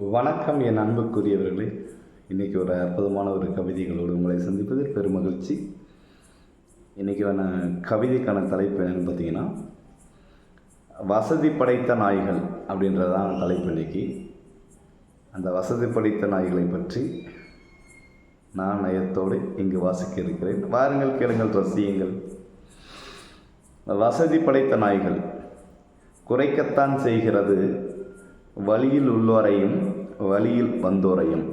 வணக்கம் என் அன்புக்குரியவர்களே. இன்றைக்கி ஒரு அற்புதமான ஒரு கவிதைகளோடு உங்களை சந்திப்பதில் பெரும் மகிழ்ச்சி இன்றைக்கான கவிதைக்கான தலைப்பு என்னென்னு பார்த்தீங்கன்னா வசதி படைத்த நாய்கள் அப்படின்றதான் தலைப்பு இன்னைக்கு. அந்த வசதி படைத்த நாய்களை பற்றி நான் நயத்தோடு இங்கு வாசிக்க இருக்கிறேன் வாருங்கள் கேளுங்கள் ரசியுங்கள். வசதி படைத்த நாய்கள் குறைக்கத்தான் செய்கிறது வழியில் உள்ளோரையும் வழியில் வந்தோரையும்.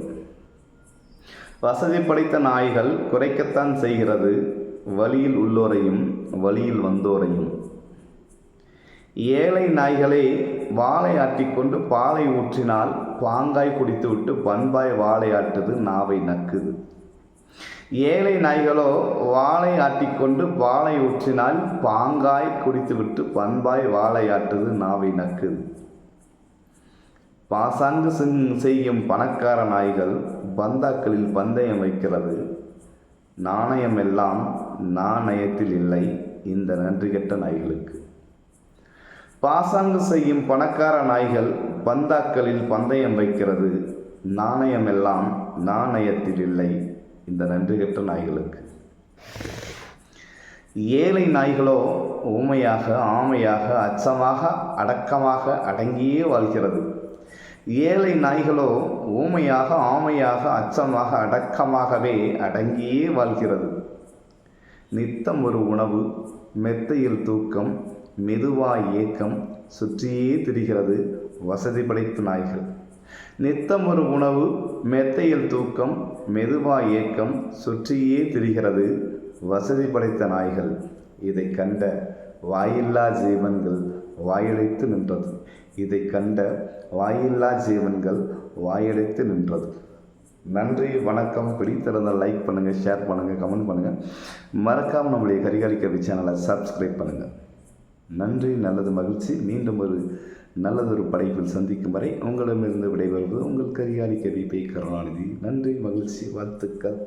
வசதி படைத்த நாய்கள் குறைக்கத்தான் செய்கிறது வழியில் உள்ளோரையும் வழியில் வந்தோரையும். ஏழை நாய்களே வாழை ஆட்டிக்கொண்டு பாலை ஊற்றினால் பாங்காய் குடித்துவிட்டு பண்பாய் வாழை ஆட்டுது நாவை நக்குது. ஏழை நாய்களோ வாழை ஆட்டிக்கொண்டு பாலை ஊற்றினால் பாங்காய் குடித்துவிட்டு பண்பாய் வாழை ஆட்டுது நாவை நக்குது. பாசாங்கு செங்- செய்யும் பணக்கார நாய்கள் பந்தாக்களில் பந்தயம் வைக்கிறது. நாணயம் எல்லாம் நாணயத்தில் இல்லை. இந்த நன்றி கெட்ட நாய்களுக்கு. பாசாங்கு செய்யும் பணக்கார நாய்கள் பந்தாக்களில் பந்தயம் வைக்கிறது. நாணயம் எல்லாம் நாணயத்தில் இல்லை. இந்த நன்றி கெட்ட நாய்களுக்கு. ஏழை நாய்களோ ஊமையாக ஆமையாக அச்சமாக அடக்கமாக அடங்கியே வாழ்கிறது. ஏழை நாய்களோ ஊமையாக ஆமையாக அச்சமாக அடக்கமாகவே அடங்கியே வாழ்கிறது. நித்தம் ஒரு உணவு மெத்தையில் தூக்கம் மெதுவாய் ஏக்கம் சுற்றியே திரிகிறது வசதி படைத்த நாய்கள். நித்தம் ஒரு உணவு மெத்தையில் தூக்கம் மெதுவாய் ஏக்கம் சுற்றியே திரிகிறது வசதி படைத்த நாய்கள். இதை கண்ட வாயில்லா ஜீவன்கள் வாயடைத்து நின்றது. இதை கண்ட வாயில்லா ஜீவன்கள் வாயடைத்து நின்றது. நன்றி வணக்கம். பிடித்திருந்தால் லைக் பண்ணுங்கள் ஷேர் பண்ணுங்கள் கமெண்ட் பண்ணுங்கள் மறக்காமல் நம்முடைய கரிகாலி கவி சேனலை சப்ஸ்கிரைப் பண்ணுங்கள் நன்றி நல்லது மகிழ்ச்சி. மீண்டும் ஒரு நல்லதொரு படைப்பில் சந்திக்கும் வரை உங்களிடமிருந்து விடைபெறுவது உங்கள் கரிகாலி கவி பை கருணாநிதி நன்றி மகிழ்ச்சி வாழ்த்துக்கள்.